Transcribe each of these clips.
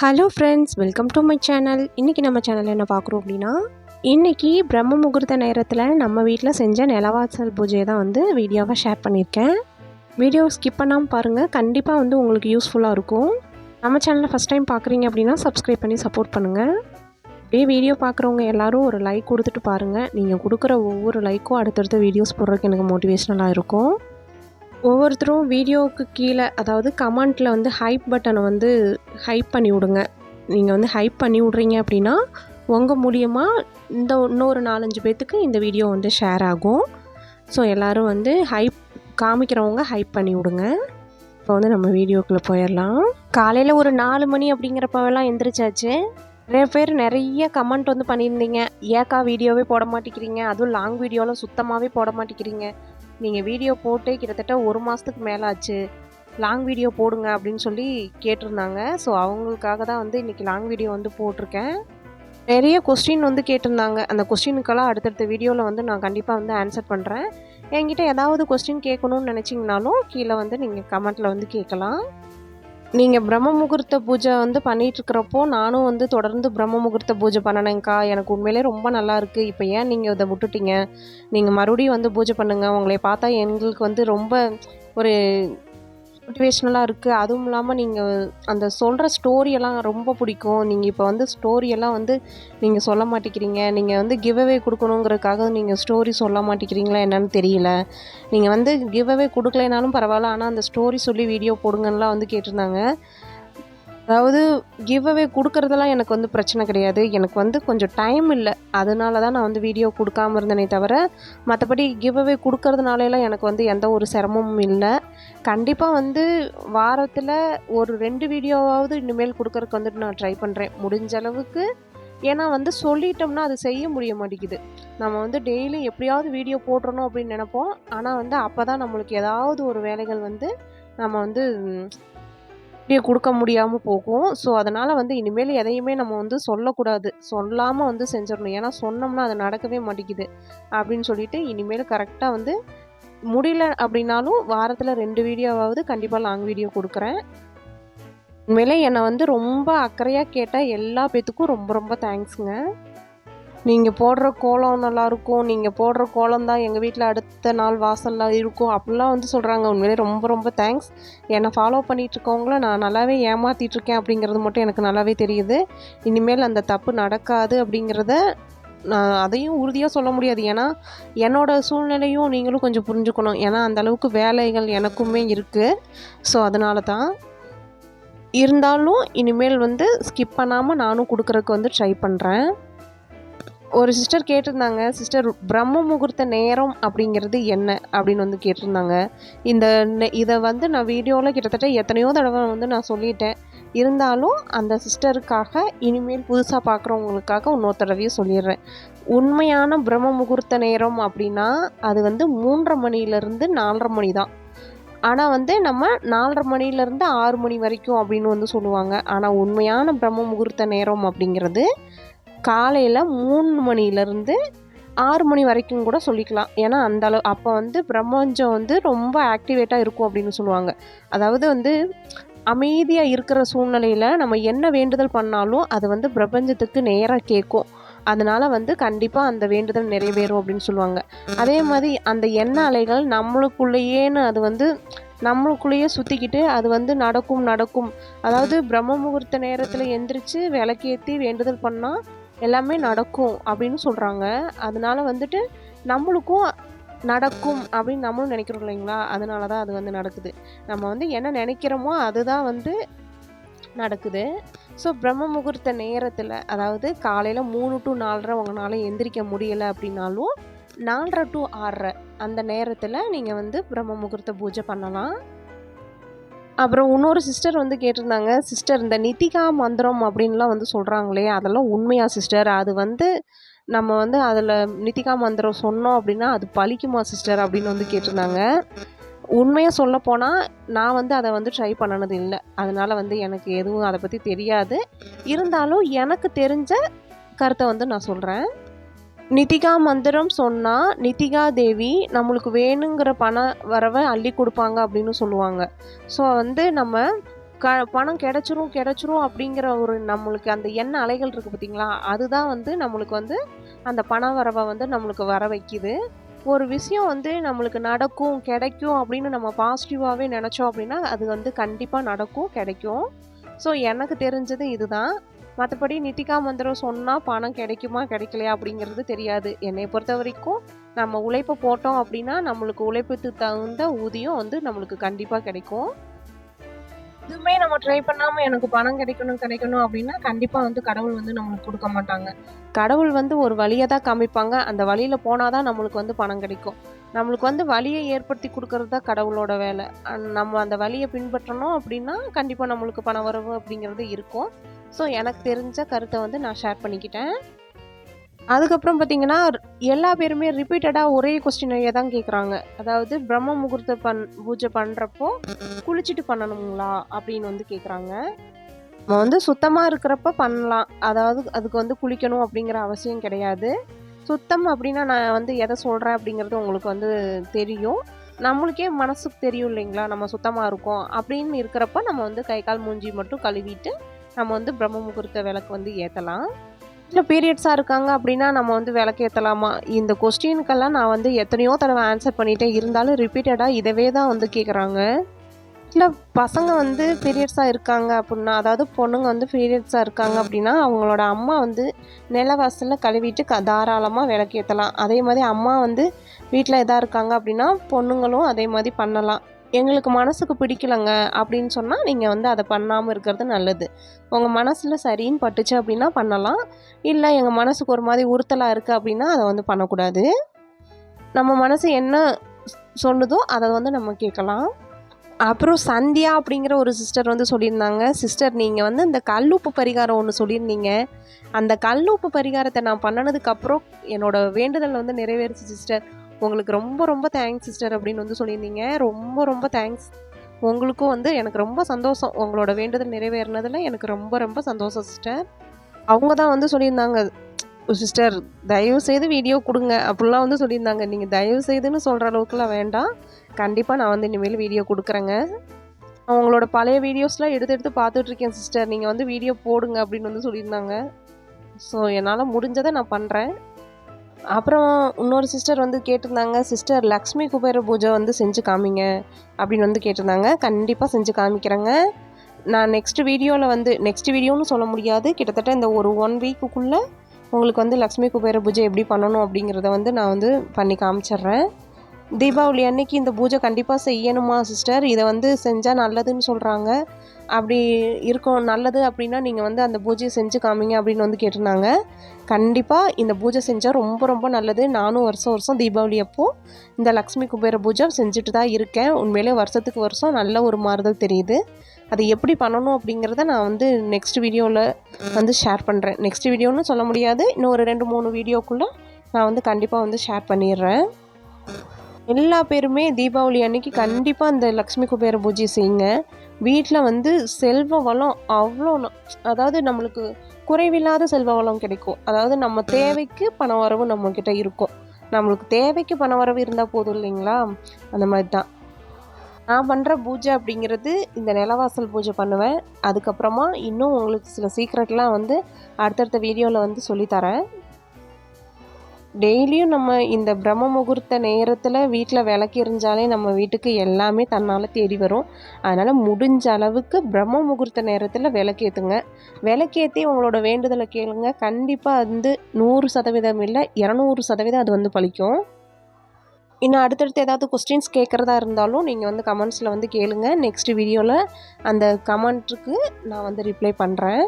Hello friends welcome to my channel இன்றைக்கி நம்ம சேனலில் என்ன பார்க்குறோம் அப்படின்னா இன்றைக்கி பிரம்ம முகூர்த்த நேரத்தில் நம்ம வீட்டில் செஞ்ச நிலவாசல் பூஜையை தான் வந்து வீடியோவாக ஷேர் பண்ணியிருக்கேன். வீடியோ ஸ்கிப் பண்ணாமல் பாருங்கள் கண்டிப்பாக வந்து உங்களுக்கு யூஸ்ஃபுல்லாக இருக்கும். நம்ம சேனலில் ஃபஸ்ட் டைம் பார்க்குறீங்க அப்படின்னா சப்ஸ்கிரைப் பண்ணி சப்போர்ட் பண்ணுங்கள் அப்படியே வீடியோ பார்க்குறவங்க எல்லாரும் ஒரு லைக் கொடுத்துட்டு பாருங்கள் நீங்கள் கொடுக்குற ஒவ்வொரு லைக்கும் அடுத்தடுத்த வீடியோஸ் போடுறதுக்கு எனக்கு மோட்டிவேஷ்னலாக இருக்கும். ஒவ்வொருத்தரும் வீடியோவுக்கு கீழே அதாவது கமெண்ட்டில் வந்து ஹைப் பட்டனை வந்து ஹைப் பண்ணி விடுங்க. நீங்கள் வந்து ஹைப் பண்ணி விட்றீங்க அப்படின்னா உங்கள் மூலியமாக இந்த இன்னொரு நாலஞ்சு பேர்த்துக்கு இந்த வீடியோ வந்து ஷேர் ஆகும். ஸோ எல்லோரும் வந்து ஹைப் காமிக்கிறவங்க ஹைப் பண்ணி விடுங்க. இப்போ வந்து நம்ம வீடியோக்குள்ளே போயிடலாம். காலையில் ஒரு நாலு மணி அப்படிங்கிறப்பவெல்லாம் எந்திரிச்சாச்சு. நிறைய பேர் நிறைய கமெண்ட் வந்து பண்ணியிருந்தீங்க. ஏக்கா வீடியோவே போட மாட்டேங்கிறீங்க. அதுவும் லாங் வீடியோலாம் சுத்தமாகவே போட மாட்டேங்கிறீங்க. நீங்கள் வீடியோ போட்டு கிட்டத்தட்ட ஒரு மாதத்துக்கு மேலே ஆச்சு லாங் வீடியோ போடுங்க அப்படின்னு சொல்லி கேட்டிருந்தாங்க. ஸோ அவங்களுக்காக தான் வந்து இன்றைக்கி லாங் வீடியோ வந்து போட்டிருக்கேன். நிறைய கொஸ்டின் வந்து கேட்டிருந்தாங்க. அந்த கொஸ்டினுக்கெல்லாம் அடுத்தடுத்த வீடியோவில் வந்து நான் கண்டிப்பாக வந்து ஆன்சர் பண்ணுறேன் என்கிட்ட ஏதாவது கொஸ்டின் கேட்கணும்னு நினச்சிங்கனாலும் கீழே வந்து நீங்கள் கமெண்ட்டில் வந்து கேட்கலாம். நீங்கள் பிரம்ம முகூர்த்த பூஜை வந்து பண்ணிகிட்ருக்கிறப்போ நானும் வந்து தொடர்ந்து பிரம்ம முகூர்த்த பூஜை பண்ணணுங்க்கா எனக்கு உண்மையிலே ரொம்ப நல்லா இருக்குது இப்போ ஏன் நீங்கள் இதை விட்டுட்டீங்க? நீங்கள் மறுபடியும் வந்து பூஜை பண்ணுங்கள் உங்களை பார்த்தா எங்களுக்கு வந்து ரொம்ப ஒரு மோட்டிவேஷ்னலாக இருக்குது அதுவும் இல்லாமல் நீங்கள் அந்த சொல்கிற ஸ்டோரியெல்லாம் ரொம்ப பிடிக்கும். நீங்கள் இப்போ வந்து ஸ்டோரியெல்லாம் வந்து நீங்கள் சொல்ல மாட்டேங்கிறீங்க. நீங்கள் வந்து கிவ்அவே கொடுக்கணுங்கிறதுக்காக நீங்கள் ஸ்டோரி சொல்ல மாட்டேங்கிறீங்களா என்னன்னு தெரியல. நீங்கள் வந்து கிவ்அவே கொடுக்கலைனாலும் பரவாயில்ல. ஆனால் அந்த ஸ்டோரி சொல்லி வீடியோ போடுங்கன்னெலாம் வந்து கேட்டிருந்தாங்க. அதாவது கிவ் அவே கொடுக்குறதெல்லாம் எனக்கு வந்து பிரச்சனை கிடையாது. எனக்கு வந்து கொஞ்சம் டைம் இல்லை. அதனால தான் நான் வந்து வீடியோ கொடுக்காம இருந்தேனே தவிர மற்றபடி கிவ் அவே கொடுக்கறதுனாலலாம் எனக்கு வந்து எந்த ஒரு சிரமமும் இல்லை. கண்டிப்பாக வந்து வாரத்தில் ஒரு ரெண்டு வீடியோவாவது இனிமேல் கொடுக்கறதுக்கு வந்துட்டு நான் ட்ரை பண்ணுறேன் முடிஞ்ச அளவுக்கு. ஏன்னா வந்து சொல்லிட்டோம்னா அது செய்ய முடிய மாட்டேங்குது. நம்ம வந்து டெய்லி எப்படியாவது வீடியோ போட்டுறணும் அப்படின்னு நினைப்போம். ஆனால் வந்து அப்போ தான் நம்மளுக்கு ஏதாவது ஒரு வேலைகள் வந்து நம்ம வந்து வீடியோ கொடுக்க முடியாமல் போகும். ஸோ அதனால் வந்து இனிமேல் எதையுமே நம்ம வந்து சொல்லக்கூடாது. சொல்லாமல் வந்து செஞ்சிடணும். ஏன்னா சொன்னோம்னா அது நடக்கவே மாட்டேங்குது. அப்படின்னு சொல்லிட்டு இனிமேல் கரெக்டாக வந்து முடியல அப்படின்னாலும் வாரத்தில் ரெண்டு வீடியோவாவது கண்டிப்பாக லாங் வீடியோ கொடுக்குறேன். உண்மையிலே என்னை வந்து ரொம்ப அக்கறையாக கேட்டால் எல்லா பேத்துக்கும் ரொம்ப ரொம்ப தேங்க்ஸுங்க நீங்கள் போடுற கோலம் நல்லாயிருக்கும் நீங்கள் போடுற கோலம் தான் எங்கள் வீட்டில் அடுத்த நாள் வாசலில் இருக்கும் அப்படிலாம் வந்து சொல்கிறாங்க உண்மையிலே ரொம்ப ரொம்ப தேங்க்ஸ் என்னை ஃபாலோ பண்ணிகிட்ருக்கவங்கள நான் நல்லாவே ஏமாற்றிட்டுருக்கேன் அப்படிங்கிறது மட்டும் எனக்கு நல்லாவே தெரியுது. இனிமேல் அந்த தப்பு நடக்காது அப்படிங்கிறத நான் அதையும் உறுதியாக சொல்ல முடியாது. ஏன்னா என்னோடய சூழ்நிலையும் நீங்களும் கொஞ்சம் புரிஞ்சுக்கணும். ஏன்னா அந்தளவுக்கு வேலைகள் எனக்குமே இருக்குது ஸோ அதனால தான் இருந்தாலும் இனிமேல் வந்து ஸ்கிப் பண்ணாமல் நானும் கொடுக்குறக்கு வந்து ட்ரை பண்ணுறேன் ஒரு சிஸ்டர் கேட்டிருந்தாங்க சிஸ்டர் பிரம்ம முகூர்த்த நேரம் அப்படிங்கிறது என்ன? அப்படின்னு வந்து கேட்டிருந்தாங்க. இந்த இதை வந்து நான் வீடியோவில் கிட்டத்தட்ட எத்தனையோ தடவை வந்து நான் சொல்லிட்டேன். இருந்தாலும் அந்த சிஸ்டருக்காக இனிமேல் புதுசாக பார்க்குறவங்களுக்காக இன்னொரு தடவையும் சொல்லிடுறேன். உண்மையான பிரம்ம முகூர்த்த நேரம் அப்படின்னா அது வந்து மூன்றரை மணிலேருந்து நாலரை மணி தான். ஆனால் வந்து நம்ம நாலரை மணிலேருந்து ஆறு மணி வரைக்கும் அப்படின்னு வந்து சொல்லுவாங்க. ஆனால் உண்மையான பிரம்ம முகூர்த்த நேரம் அப்படிங்கிறது காலையில் மூணு மணிலேருந்து ஆறு மணி வரைக்கும் கூட சொல்லிக்கலாம். ஏன்னா அந்த அளவு அப்போ வந்து பிரம்மஞ்சம் வந்து ரொம்ப ஆக்டிவேட்டாக இருக்கும் அப்படின்னு சொல்லுவாங்க. அதாவது வந்து அமைதியாக இருக்கிற சூழ்நிலையில் நம்ம என்ன வேண்டுதல் பண்ணாலும் அது வந்து பிரபஞ்சத்துக்கு நேராக கேட்கும். அதனால் வந்து கண்டிப்பாக அந்த வேண்டுதல் நிறைவேறும் அப்படின்னு சொல்லுவாங்க. அதே மாதிரி அந்த எண்ண அலைகள் நம்மளுக்குள்ளேயேன்னு அது வந்து நம்மளுக்குள்ளேயே சுற்றிக்கிட்டு அது வந்து நடக்கும் நடக்கும். அதாவது பிரம்ம முகூர்த்த நேரத்தில் எந்திரிச்சு விளக்கேற்றி வேண்டுதல் பண்ணால் எல்லாமே நடக்கும் அப்படின்னு சொல்கிறாங்க அதனால வந்துட்டு நம்மளுக்கும் நடக்கும் அப்படின்னு நம்மளும் நினைக்கிறோம் இல்லைங்களா? அதனால தான் அது வந்து நடக்குது. நம்ம வந்து என்ன நினைக்கிறோமோ அதுதான் வந்து நடக்குது. ஸோ பிரம்ம முகூர்த்த நேரத்தில் அதாவது காலையில் மூணு டு நாலரை உங்களால் எந்திரிக்க முடியலை அப்படின்னாலும் நாலரை டு ஆறரை அந்த நேரத்தில் நீங்கள் வந்து பிரம்ம முகூர்த்த பூஜை பண்ணலாம். அப்புறம் இன்னொரு சிஸ்டர் வந்து கேட்டிருந்தாங்க சிஸ்டர் இந்த நிதிகா மந்திரம் அப்படின்லாம் வந்து சொல்கிறாங்களே அதெல்லாம் உண்மையா சிஸ்டர் அது வந்து நம்ம வந்து அதில் நிதிகா மந்திரம் சொன்னோம் அப்படின்னா அது பழிக்குமா சிஸ்டர் அப்படின்னு வந்து கேட்டிருந்தாங்க. உண்மையாக சொல்ல போனால் நான் வந்து அதை வந்து ட்ரை பண்ணனது இல்லை. அதனால் வந்து எனக்கு எதுவும் அதை பற்றி தெரியாது. இருந்தாலும் எனக்கு தெரிஞ்ச கருத்தை வந்து நான் சொல்கிறேன் நிதிகா மந்திரம் சொன்னால் நிதிகா தேவி நம்மளுக்கு வேணுங்கிற பண வரவை அள்ளி கொடுப்பாங்க அப்படின்னு சொல்லுவாங்க. ஸோ வந்து நம்ம க பணம் கிடச்சிரும் கிடச்சிரும் அப்படிங்கிற ஒரு நம்மளுக்கு அந்த எண்ண அலைகள் இருக்குது பார்த்திங்களா அதுதான் வந்து நம்மளுக்கு வந்து அந்த பண வரவை வந்து நம்மளுக்கு வர வைக்குது. ஒரு விஷயம் வந்து நம்மளுக்கு நடக்கும் கிடைக்கும் அப்படின்னு நம்ம பாசிட்டிவாகவே நினச்சோம் அப்படின்னா அது வந்து கண்டிப்பாக நடக்கும் கிடைக்கும். ஸோ எனக்கு தெரிஞ்சது இதுதான். மற்றபடி நித்திகா மந்திரம் சொன்னால் பணம் கிடைக்குமா கிடைக்கலையா அப்படிங்கிறது தெரியாது. என்னை பொறுத்த வரைக்கும் நம்ம உழைப்பை போட்டோம் அப்படின்னா நம்மளுக்கு உழைப்புக்கு தகுந்த ஊதியம் வந்து நம்மளுக்கு கண்டிப்பாக கிடைக்கும். இதுவுமே நம்ம ட்ரை பண்ணாமல் எனக்கு பணம் கிடைக்கணும் கிடைக்கணும் அப்படின்னா கண்டிப்பாக வந்து கடவுள் வந்து நம்மளுக்கு கொடுக்க மாட்டாங்க. கடவுள் வந்து ஒரு வழியை தான் காமிப்பாங்க. அந்த வழியில் போனால் தான் நம்மளுக்கு வந்து பணம் கிடைக்கும். நம்மளுக்கு வந்து வழியை ஏற்படுத்தி கொடுக்கறது தான் கடவுளோட வேலை. நம்ம அந்த வழியை பின்பற்றணும் அப்படின்னா கண்டிப்பாக நம்மளுக்கு பண வரவு அப்படிங்கிறது இருக்கும். ஸோ எனக்கு தெரிஞ்ச கருத்தை வந்து நான் ஷேர் பண்ணிக்கிட்டேன். அதுக்கப்புறம் பார்த்தீங்கன்னா எல்லா பேருமே ரிப்பீட்டடாக ஒரே கொஸ்டினையே தான் கேட்குறாங்க அதாவது பிரம்ம முகூர்த்த பண் பூஜை பண்ணுறப்போ குளிச்சுட்டு பண்ணணுங்களா? அப்படின்னு வந்து கேட்குறாங்க நம்ம வந்து சுத்தமாக இருக்கிறப்ப பண்ணலாம். அதாவது அதுக்கு வந்து குளிக்கணும் அப்படிங்கிற அவசியம் கிடையாது. சுத்தம் அப்படின்னா நான் வந்து எதை சொல்கிறேன் அப்படிங்கிறது உங்களுக்கு வந்து தெரியும். நம்மளுக்கே மனசுக்கு தெரியும் இல்லைங்களா? நம்ம சுத்தமாக இருக்கோம் அப்படின்னு இருக்கிறப்ப நம்ம வந்து கை கால் மூஞ்சி மட்டும் கழுவிட்டு நம்ம வந்து பிரம்ம முகூர்த்த விளக்கு வந்து ஏற்றலாம் இல்லை பீரியட்ஸாக இருக்காங்க அப்படின்னா நம்ம வந்து விளக்கு ஏற்றலாமா இந்த கொஸ்டினுக்கெல்லாம் நான் வந்து எத்தனையோ தடவை ஆன்சர் பண்ணிட்டேன் இருந்தாலும் ரிப்பீட்டடாக இதவே தான் வந்து கேட்குறாங்க இல்லை பசங்க வந்து பீரியட்ஸாக இருக்காங்க அப்படின்னா அதாவது பொண்ணுங்க வந்து பீரியட்ஸாக இருக்காங்க அப்படின்னா அவங்களோட அம்மா வந்து நிலவாசலில் கழுவிட்டு க தாராளமாக விளக்கேற்றலாம் அதே மாதிரி அம்மா வந்து வீட்டில் எதாக இருக்காங்க அப்படின்னா பொண்ணுங்களும் அதே மாதிரி பண்ணலாம். எங்களுக்கு மனசுக்கு பிடிக்கலங்க அப்படின்னு சொன்னால் நீங்கள் வந்து அதை பண்ணாமல் இருக்கிறது நல்லது. உங்கள் மனசில் சரின்னு பட்டுச்சு அப்படின்னா பண்ணலாம். இல்லை எங்கள் மனசுக்கு ஒரு மாதிரி உறுத்தலாக இருக்குது அப்படின்னா அதை வந்து பண்ணக்கூடாது. நம்ம மனசு என்ன சொல்லுதோ அதை வந்து நம்ம கேட்கலாம். அப்புறம் சந்தியா அப்படிங்கிற ஒரு சிஸ்டர் வந்து சொல்லியிருந்தாங்க. சிஸ்டர் நீங்கள் வந்து இந்த கல்லுப்பு பரிகாரம் ஒன்று சொல்லியிருந்தீங்க. அந்த கல்லுப்பு பரிகாரத்தை நான் பண்ணினதுக்கப்புறம் என்னோட வேண்டுதல் வந்து நிறைவேறுச்சு சிஸ்டர். உங்களுக்கு ரொம்ப ரொம்ப தேங்க்ஸ் சிஸ்டர் அப்படின்னு வந்து சொல்லியிருந்தீங்க. ரொம்ப ரொம்ப தேங்க்ஸ் உங்களுக்கும் வந்து எனக்கு ரொம்ப சந்தோஷம். உங்களோட வேண்டுதல் நிறைவேறினதில் எனக்கு ரொம்ப ரொம்ப சந்தோஷம் சிஸ்டர் அவங்க தான் வந்து சொல்லியிருந்தாங்க சிஸ்டர் தயவு செய்து வீடியோ கொடுங்க. அப்படிலாம் வந்து சொல்லியிருந்தாங்க. நீங்கள் தயவு செய்துன்னு சொல்கிற அளவுக்குலாம் வேண்டாம். கண்டிப்பாக நான் வந்து இனிமேல் வீடியோ கொடுக்குறேங்க. அவங்களோட பழைய வீடியோஸ்லாம் எடுத்து எடுத்து பார்த்துட்ருக்கேன் சிஸ்டர் நீங்கள் வந்து வீடியோ போடுங்க அப்படின்னு வந்து சொல்லியிருந்தாங்க. ஸோ என்னால் முடிஞ்சதை நான் பண்ணுறேன் அப்புறம் இன்னொரு சிஸ்டர் வந்து கேட்டிருந்தாங்க சிஸ்டர் லக்ஷ்மி குபேர பூஜை வந்து செஞ்சு காமிங்க அப்படின்னு வந்து கேட்டிருந்தாங்க. கண்டிப்பாக செஞ்சு காமிக்கிறேங்க. நான் நெக்ஸ்ட் வீடியோவில் வந்து நெக்ஸ்ட் வீடியோன்னு சொல்ல முடியாது. கிட்டத்தட்ட இந்த ஒரு ஒன் வீக்குக்குள்ளே உங்களுக்கு வந்து லக்ஷ்மி குபேர பூஜை எப்படி பண்ணணும் அப்படிங்கிறத வந்து நான் வந்து பண்ணி காமிச்சிட்றேன். தீபாவளி அன்னைக்கு இந்த பூஜை கண்டிப்பாக செய்யணுமா சிஸ்டர் இதை வந்து செஞ்சால் நல்லதுன்னு சொல்கிறாங்க அப்படி இருக்கும் நல்லது அப்படின்னா நீங்கள் வந்து அந்த பூஜையை செஞ்சு காமிங்க அப்படின்னு வந்து கேட்டிருந்தாங்க. கண்டிப்பாக இந்த பூஜை செஞ்சால் ரொம்ப ரொம்ப நல்லது. நானும் வருஷம் வருஷம் தீபாவளி அப்போது இந்த லக்ஷ்மி குபேர பூஜை செஞ்சுட்டு தான் இருக்கேன். உண்மையிலே வருஷத்துக்கு வருஷம் நல்ல ஒரு மாறுதல் தெரியுது. அதை எப்படி பண்ணணும் அப்படிங்கிறத நான் வந்து நெக்ஸ்ட் வீடியோவில் வந்து ஷேர் பண்ணுறேன் நெக்ஸ்ட் வீடியோன்னு சொல்ல முடியாது. இன்னும் ஒரு ரெண்டு மூணு வீடியோக்குள்ளே நான் வந்து கண்டிப்பாக வந்து ஷேர் பண்ணிடுறேன். எல்லா பேருமே தீபாவளி அன்னைக்கு கண்டிப்பாக இந்த லக்ஷ்மி குபேர பூஜை செய்யுங்க. வீட்டில் வந்து செல்வ வளம் அவ்வளோ அதாவது நம்மளுக்கு குறைவில்லாத செல்வ வளம் கிடைக்கும். அதாவது நம்ம தேவைக்கு பண வரவு நம்மக்கிட்ட இருக்கும். நம்மளுக்கு தேவைக்கு பண வரவு இருந்தால் போதும் இல்லைங்களா? அந்த மாதிரி தான் நான் பண்ணுற பூஜை அப்படிங்கிறது இந்த நிலவாசல் பூஜை பண்ணுவேன். அதுக்கப்புறமா இன்னும் உங்களுக்கு சில சீக்ரெட்லாம் வந்து அடுத்தடுத்த வீடியோவில் வந்து சொல்லித்தரேன் டெய்லியும் நம்ம இந்த பிரம்ம முகூர்த்த நேரத்தில் வீட்டில் விளக்கு எரிஞ்சாலே நம்ம வீட்டுக்கு எல்லாமே தன்னால் தேடி வரும். அதனால் முடிஞ்ச அளவுக்கு பிரம்ம முகூர்த்த நேரத்தில் விளக்கேற்றுங்க விளக்கேற்றி உங்களோட வேண்டுதலை கேளுங்க. கண்டிப்பாக வந்து நூறு சதவீதம் இல்லை இரநூறு சதவீதம் அது வந்து பழிக்கும். இன்னும் அடுத்தடுத்து ஏதாவது கொஸ்டின்ஸ் கேட்குறதா இருந்தாலும் நீங்கள் வந்து கமெண்ட்ஸில் வந்து கேளுங்க. நெக்ஸ்ட் வீடியோவில் அந்த கமெண்ட்டுக்கு நான் வந்து ரிப்ளை பண்ணுறேன்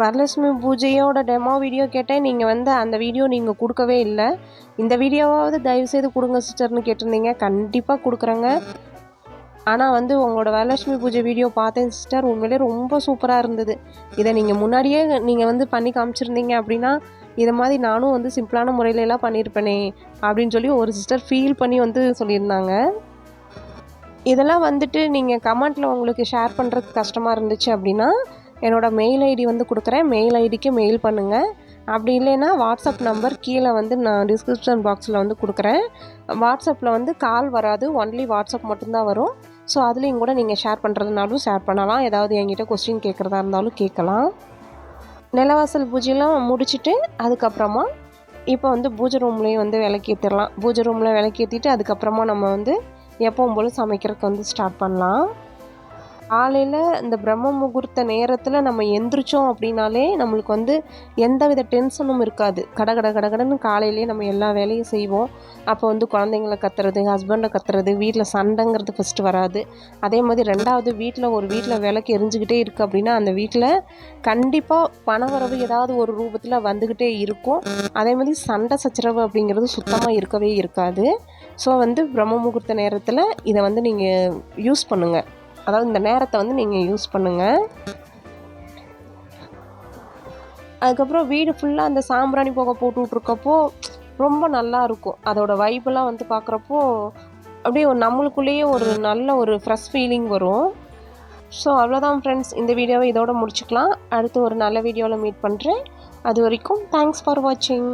வரலட்சுமி பூஜையோட டெமோ வீடியோ கேட்டேன். நீங்கள் வந்து அந்த வீடியோ நீங்கள் கொடுக்கவே இல்லை. இந்த வீடியோவாவது தயவுசெய்து கொடுங்க சிஸ்டர்னு கேட்டிருந்தீங்க. கண்டிப்பாக கொடுக்குறேங்க. ஆனால் வந்து உங்களோட வரலட்சுமி பூஜை வீடியோ பார்த்தேன் சிஸ்டர் உண்மையிலே ரொம்ப சூப்பராக இருந்தது. இதை நீங்கள் முன்னாடியே நீங்கள் வந்து பண்ணி காமிச்சிருந்தீங்க அப்படின்னா இதை மாதிரி நானும் வந்து சிம்பிளான முறையிலலாம் பண்ணியிருப்பேனே அப்படின்னு சொல்லி ஒரு சிஸ்டர் ஃபீல் பண்ணி வந்து சொல்லியிருந்தாங்க. இதெல்லாம் வந்துட்டு நீங்கள் கமெண்ட்டில் உங்களுக்கு ஷேர் பண்ணுறதுக்கு கஷ்டமாக இருந்துச்சு அப்படின்னா என்னோடய மெயில் ஐடி வந்து கொடுக்குறேன். மெயில் ஐடிக்கு மெயில் பண்ணுங்கள் அப்படி இல்லைன்னா வாட்ஸ்அப் நம்பர் கீழே வந்து நான் டிஸ்கிரிப்ஷன் பாக்ஸில் வந்து கொடுக்குறேன். வாட்ஸ்அப்பில் வந்து கால் வராது. ஒன்லி வாட்ஸ்அப் மட்டும்தான் வரும். ஸோ அதுலேயும் கூட நீங்கள் ஷேர் பண்ணுறதுனாலும் ஷேர் பண்ணலாம். ஏதாவது என்கிட்ட கொஸ்டின் கேட்குறதா இருந்தாலும் கேட்கலாம். நிலவாசல் பூஜையெல்லாம் முடிச்சுட்டு அதுக்கப்புறமா இப்போ வந்து பூஜை ரூம்லேயும் வந்து விளக்கேற்றிடலாம் பூஜை ரூமில் விளக்கேற்றிட்டு அதுக்கப்புறமா நம்ம வந்து எப்பவும் போல் சமைக்கிறதுக்கு வந்து ஸ்டார்ட் பண்ணலாம். காலையில் இந்த பிரம்ம முகூர்த்த நேரத்தில் நம்ம எந்திரிச்சோம் அப்படின்னாலே நம்மளுக்கு வந்து எந்த வித டென்ஷனும் இருக்காது. கட கட கடகடன்னு காலையிலேயே நம்ம எல்லா வேலையும் செய்வோம். அப்போ வந்து குழந்தைங்கள கத்துறது ஹஸ்பண்டை கத்துறது வீட்டில் சண்டைங்கிறது ஃபஸ்ட்டு வராது. அதே மாதிரி ரெண்டாவது வீட்டில் ஒரு வீட்டில் விளக்கு எரிஞ்சுக்கிட்டே இருக்குது அப்படின்னா அந்த வீட்டில் கண்டிப்பாக பணவரவு ஏதாவது ஒரு ரூபத்தில் வந்துக்கிட்டே இருக்கும். அதே மாதிரி சண்டை சச்சரவு அப்படிங்கிறது சுத்தமாக இருக்கவே இருக்காது. ஸோ வந்து பிரம்ம முகூர்த்த நேரத்தில் இதை வந்து நீங்கள் யூஸ் பண்ணுங்கள் அதாவது இந்த நேரத்தை வந்து நீங்கள் யூஸ் பண்ணுங்கள் அதுக்கப்புறம் வீடு ஃபுல்லாக அந்த சாம்பிராணி புகை போட்டு விட்ருக்கப்போ ரொம்ப நல்லா இருக்கும். அதோட வைப்பெல்லாம் வந்து பார்க்குறப்போ அப்படியே ஒரு நம்மளுக்குள்ளேயே ஒரு நல்ல ஒரு ஃப்ரெஷ் ஃபீலிங் வரும். ஸோ அவ்வளோதான் ஃப்ரெண்ட்ஸ் இந்த வீடியோவை இதோட முடிச்சுக்கலாம். அடுத்து ஒரு நல்ல வீடியோவில் மீட் பண்ணுறேன் அது வரைக்கும் தேங்க்ஸ் ஃபார் வாட்சிங்